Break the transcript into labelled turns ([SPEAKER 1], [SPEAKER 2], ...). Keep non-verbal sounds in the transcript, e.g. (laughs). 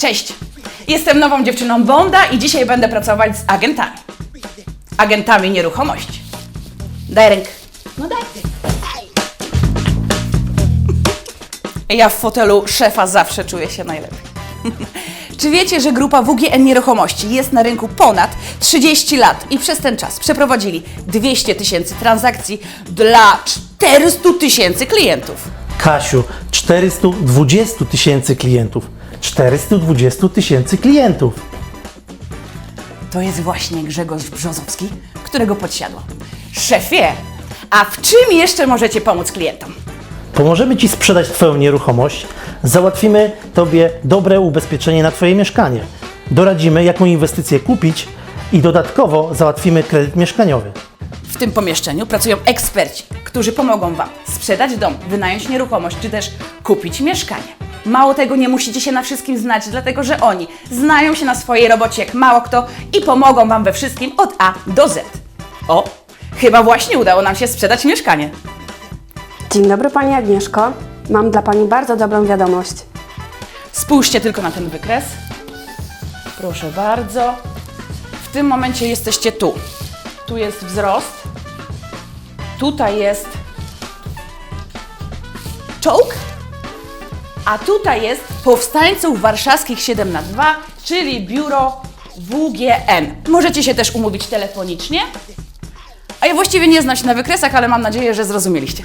[SPEAKER 1] Cześć! Jestem nową dziewczyną Bonda i dzisiaj będę pracować z agentami. Agentami nieruchomości. Daj rękę. No daj. Ja w fotelu szefa zawsze czuję się najlepiej. (laughs) Czy wiecie, że grupa WGN Nieruchomości jest na rynku ponad 30 lat i przez ten czas przeprowadzili 200 tysięcy transakcji dla 400 tysięcy klientów?
[SPEAKER 2] Kasiu, 420 tysięcy klientów. 420 tysięcy klientów.
[SPEAKER 1] To jest właśnie Grzegorz Brzozowski, którego podsiadłam. Szefie, a w czym jeszcze możecie pomóc klientom?
[SPEAKER 2] Pomożemy Ci sprzedać Twoją nieruchomość, załatwimy Tobie dobre ubezpieczenie na Twoje mieszkanie, doradzimy, jaką inwestycję kupić i dodatkowo załatwimy kredyt mieszkaniowy.
[SPEAKER 1] W tym pomieszczeniu pracują eksperci, którzy pomogą Wam sprzedać dom, wynająć nieruchomość czy też kupić mieszkanie. Mało tego, nie musicie się na wszystkim znać, dlatego że oni znają się na swojej robocie jak mało kto i pomogą Wam we wszystkim od A do Z. O, chyba właśnie udało nam się sprzedać mieszkanie.
[SPEAKER 3] Dzień dobry Pani Agnieszko. Mam dla Pani bardzo dobrą wiadomość.
[SPEAKER 1] Spójrzcie tylko na ten wykres. Proszę bardzo. W tym momencie jesteście tu. Tu jest wzrost. Tutaj jest czołg. A tutaj jest Powstańców Warszawskich 7 na 2, czyli biuro WGN. Możecie się też umówić telefonicznie. A ja właściwie nie znam się na wykresach, ale mam nadzieję, że zrozumieliście.